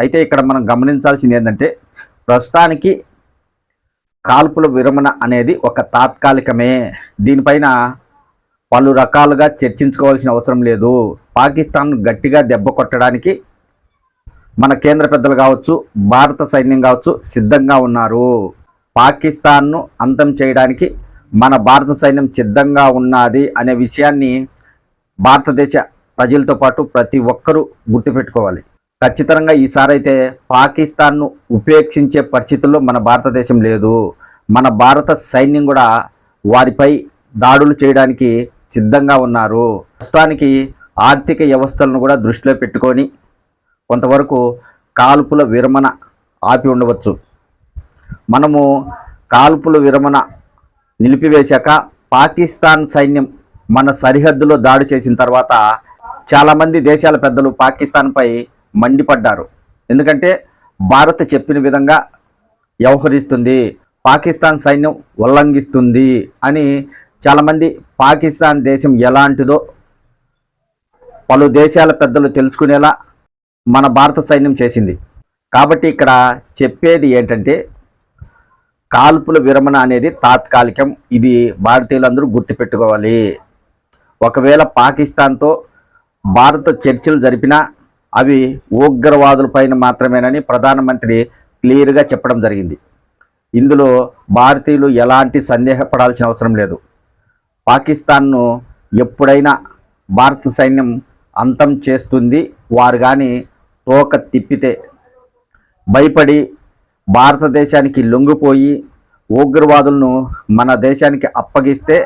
అయితే ఇక్కడ మనం గమనించాల్సింది ఏంటంటే ప్రస్తుతానికి కాల్పుల విరమణ అనేది ఒక తాత్కాలికమే. దీనిపైన పలు రకాలుగా చర్చించుకోవాల్సిన అవసరం లేదు. పాకిస్తాన్ గట్టిగా దెబ్బ కొట్టడానికి మన కేంద్ర పెద్దలు కావచ్చు భారత సైన్యం కావచ్చు సిద్ధంగా ఉన్నారు. పాకిస్తాన్ను అంతం చేయడానికి మన భారత సైన్యం సిద్ధంగా ఉన్నది అనే విషయాన్ని భారతదేశ ప్రజలతో పాటు ప్రతి ఒక్కరూ గుర్తుపెట్టుకోవాలి. ఖచ్చితంగా ఈసారి అయితే పాకిస్తాన్ను ఉపేక్షించే పరిస్థితుల్లో మన భారతదేశం లేదు. మన భారత సైన్యం కూడా వారిపై దాడులు చేయడానికి సిద్ధంగా ఉన్నారు. ప్రస్తుతానికి ఆర్థిక వ్యవస్థలను కూడా దృష్టిలో పెట్టుకొని కొంతవరకు కాల్పుల విరమణ ఆపి ఉండవచ్చు. మనము కాల్పుల విరమణ నిలిపివేశాక పాకిస్తాన్ సైన్యం మన సరిహద్దులో దాడి చేసిన తర్వాత చాలామంది దేశాల పెద్దలు పాకిస్తాన్పై మండిపడ్డారు. ఎందుకంటే భారత్ చెప్పిన విధంగా వ్యవహరిస్తుంది. పాకిస్తాన్ సైన్యం ఉల్లంఘిస్తుంది అని చాలామంది పాకిస్తాన్ దేశం ఎలాంటిదో పలు దేశాల పెద్దలు తెలుసుకునేలా మన భారత సైన్యం చేసింది. కాబట్టి ఇక్కడ చెప్పేది ఏంటంటే కాల్పుల విరమణ అనేది తాత్కాలికం. ఇది భారతీయులందరూ గుర్తుపెట్టుకోవాలి. ఒకవేళ పాకిస్తాన్తో భారత చర్చలు జరిపినా అవి ఉగ్రవాదులపైన మాత్రమేనని ప్రధానమంత్రి క్లియర్గా చెప్పడం జరిగింది. ఇందులో భారతీయులు ఎలాంటి సందేహపడాల్సిన అవసరం లేదు. పాకిస్తాన్ను ఎప్పుడైనా భారత సైన్యం అంతం చేస్తుంది వారు కానీ తోక తిప్పితే భయపడి భారతదేశానికి లొంగిపోయి ఉగ్రవాదులను మన దేశానికి అప్పగిస్తే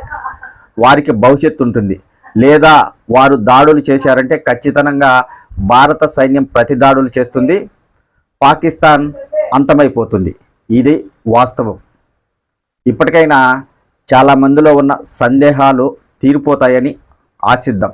వారికి భవిష్యత్తు ఉంటుంది. లేదా వారు దాడులు చేశారంటే ఖచ్చితంగా భారత సైన్యం ప్రతి దాడులు చేస్తుంది. పాకిస్తాన్ అంతమైపోతుంది. ఇది వాస్తవం. ఇప్పటికైనా చాలా మందిలో ఉన్న సందేహాలు తీరిపోతాయని ఆశిద్దాం.